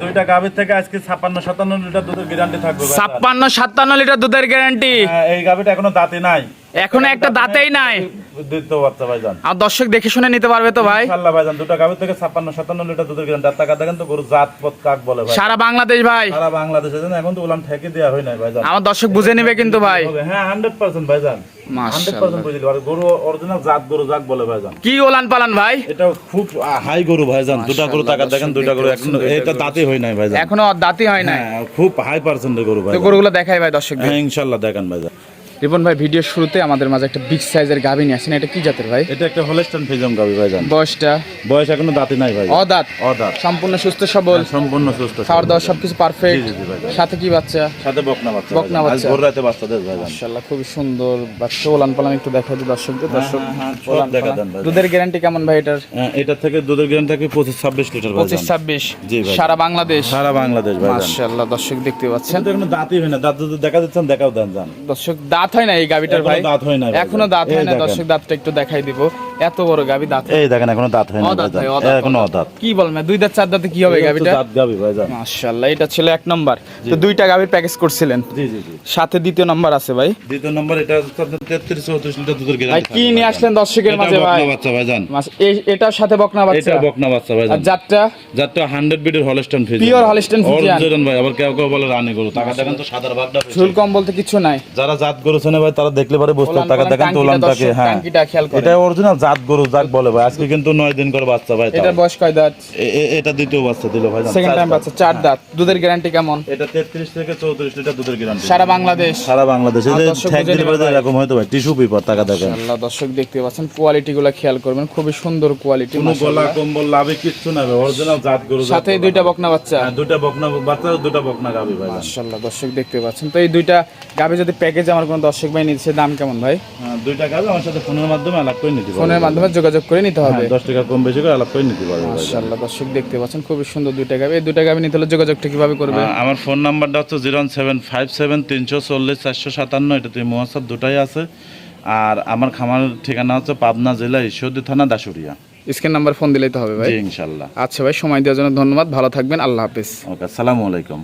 দুইটা গাভীর থেকে আজকে ছাপ্পান্ন সাতান্ন লিটার দুধের গ্যারান্টি থাকবে ছাপ্পান্ন সাতান্ন লিটার দুধের গ্যারান্টি হ্যাঁ, এই গাভীটা এখনও দাঁতে নাই। এখনও একটা দাঁতেই নাই। দিতে বাচ্চা ভাইজান। আর দর্শক দেখে শুনে নিতে পারবে তো ভাই। ইনশাআল্লাহ ভাইজান দুটো গাভীর থেকে ছাপ্পান্ন সাতান্ন লিটার দুধের গ্যারান্টি আর টাকা দেখেন তো গরু জাত পথ কাক বলে ভাই। সারা বাংলাদেশ ভাই। সারা বাংলাদেশে জানেন এখন তো উলান ঠেকে দেওয়া হয় নাই ভাইজান। আমার দর্শক বুঝে নিবে কিন্তু ভাই। হ্যাঁ হান্ড্রেড পার্সেন্ট ভাইজান। গরু অরিজিনাল জাত গরু জাত বলে ভাইজান। কি ওলান পালান ভাই? এটা খুব হাই গরু ভাইজান। দুটা গরু টাকা দেখেন দুটা গরু এখন এটা দাঁতই হয় নাই ভাইজান। এখনও দাঁতই হয় নাই? হ্যাঁ খুব হাই পার্সেন্টের গরু ভাই গরুগুলো দেখাই ভাই দর্শকদের। হ্যাঁ ইনশাল্লাহ দেখেন ভাইজান। রিপন ভাই ভিডিওর শুরুতে আমাদের মাঝে একটা বিগ সাইজের গাভী নিয়ে আসেন। এটা কি জাতের ভাই? এটা একটা হলেস্টান ফিজম গাবি ভাইজান। বয়সটা? বয়স এখনও দাঁতে নাই ভাই। অদাঁত? অদাঁত। সম্পূর্ণ সুস্থ সবল? সম্পূর্ণ সুস্থ খাওয়ার দাওয়ার সবকিছু পারফেক্ট জি, জি, ভাই। সাথে কি বাচ্চা? সাথে বকনা বাচ্চা বকনা বাচ্চা। ভোর রাতে বাচ্চা দেয় ভাইজান। মাশাআল্লাহ খুবই সুন্দর বাচ্চা। ওলান পালান একটু দেখাই দিই দর্শকদের। দর্শক হ্যাঁ, হ্যাঁ, ওলান দেখা দেন ভাই। দুধের গ্যারান্টি কেমন ভাই এটার? হ্যাঁ, এটা থেকে দুধের গ্রাম থাকে পঁচিশ ছাব্বিশ লিটার পঁচিশ ভাইজান ছাব্বিশ। জি ভাই। সারা বাংলাদেশ। সারা বাংলাদেশ ভাইজান। মাশাআল্লাহ দর্শক দেখতে পাচ্ছেন। এখনও দাঁতই হয় না। দাঁত দেখা দিচ্ছেন দেখাও দেন যান। দর্শক দাঁত হয় না এই গাবিটার ভাই? দাঁত হয় না এখনও দাঁত হয় না দর্শক দাঁতটা একটু দেখাই দিব। এত বড় গাবি দাঁত এই দেখেন এখনও দাঁত হয় না অদাঁত ভাইজান। হয়, অদাঁত, এখনও। অদাঁত। কি বলবেন দুই দাঁত চার দাঁতে কি হবে গাবিটা? দাঁত গাবি ভাইজান। মাশাআল্লাহ এটা ছিল এক নাম্বার। তো দুইটা গাবির প্যাকেজ করছিলেন। জি জি জি। সাথে দ্বিতীয় নাম্বার আছে ভাই। দ্বিতীয় নম্বর এটা হচ্ছে আপনার তেত্রিশ চৌত্রিশ লিটার দুধের ভাই কি নিয়ে আসলেন দর্শকের মাঝে ভাই? বাচ্চা ভাইজান। মাস- এই- এটার সাথে বকনা বাচ্চা। এটা বকনা বাচ্চা আর ভাইজান জাতটা বিডের Holstein Friesian Pure Holstein Friesian। Original ভাই আবার কেউ কেউ বলে রানী গরু। টাকা দেখেন তো সাদার ভাগটা কম বলতে কিছু নাই। যারা জাত গরু চেনে ভাই তারা দেখলে পারে বুঝতে টাকা দেখেন তো ওলান তাকে হ্যাঁ। এটা অরিজিনাল জাত গরু যাক বলে ভাই। আজকে কিন্তু নয় দিন করে বাচ্চা ভাই। এটার বয়স কয় দাঁত? এটা দ্বিতীয় বাচ্চা দিল ভাই সেকেন্ড টাইম বাচ্চা চার দাঁত। দুধের গ্যারান্টি কেমন? এটা তেত্রিশ থেকে চৌত্রিশ লিটার দুধের গ্যারান্টি সারা বাংলাদেশ? সারা বাংলাদেশে। আর যে দিলে নেবে পারে ভাই। এরকম হয়তো ভাই টিস্যু পেপার টাকা দেখেন। আল্লাহ দর্শক দেখতে পাচ্ছেন কোয়ালিটি গুলো খেয়াল করবেন খুবই সুন্দর কোয়ালিটি কোনো গলা কম্বল লাভে কিচ্ছু না ভাই অরিজিনাল জাত গরু সাথে দুইটা বকনা বাচ্চা? হ্যাঁ, দুটা বকনা বাচ্চা দুটা বকনা গাবি ভাই মাশাআল্লাহ দর্শক দেখতে পাচ্ছেন। তো এই দুইটা গাবে যদি প্যাকেজ আমার কোনো দর্শক ভাই নিচ্ছে দাম কেমন ভাই? হ্যাঁ, দুইটা গাবি আমার সাথে ফোনের মাধ্যমে আলাপ করে নিতে পারবে। ফোনের মাধ্যমে যোগাযোগ করে নিতে হবে। হ্যাঁ, দশ টাকা কম বেশি করে আলাপ করে নিতে পারবে মাশাআল্লাহ দর্শক দেখতে পাচ্ছেন খুবই সুন্দর দুইটা গাবে এই দুইটা গাবে নিতে হলে যোগাযোগটা কীভাবে করবে আমার ফোন নাম্বারটা হচ্ছে জিরো সেভেন ফাইভ সেভেন তিনশো চল্লিশ চারশো সাতান্ন এটা তুই মহাসাব দুটাই আছে। আর আমার খামার ঠিকানা হচ্ছে পাবনা জেলা ঈশ্বরদী থানা দাসুরিয়া স্ক্রিন নাম্বার ফোন দিলেই তো হবে ভাই। ইনশাল্লাহ আচ্ছা ভাই সময় দেওয়ার জন্য ধন্যবাদ ভালো থাকবেন আল্লাহ হাফেজ। ওকে আসসালামু আলাইকুম।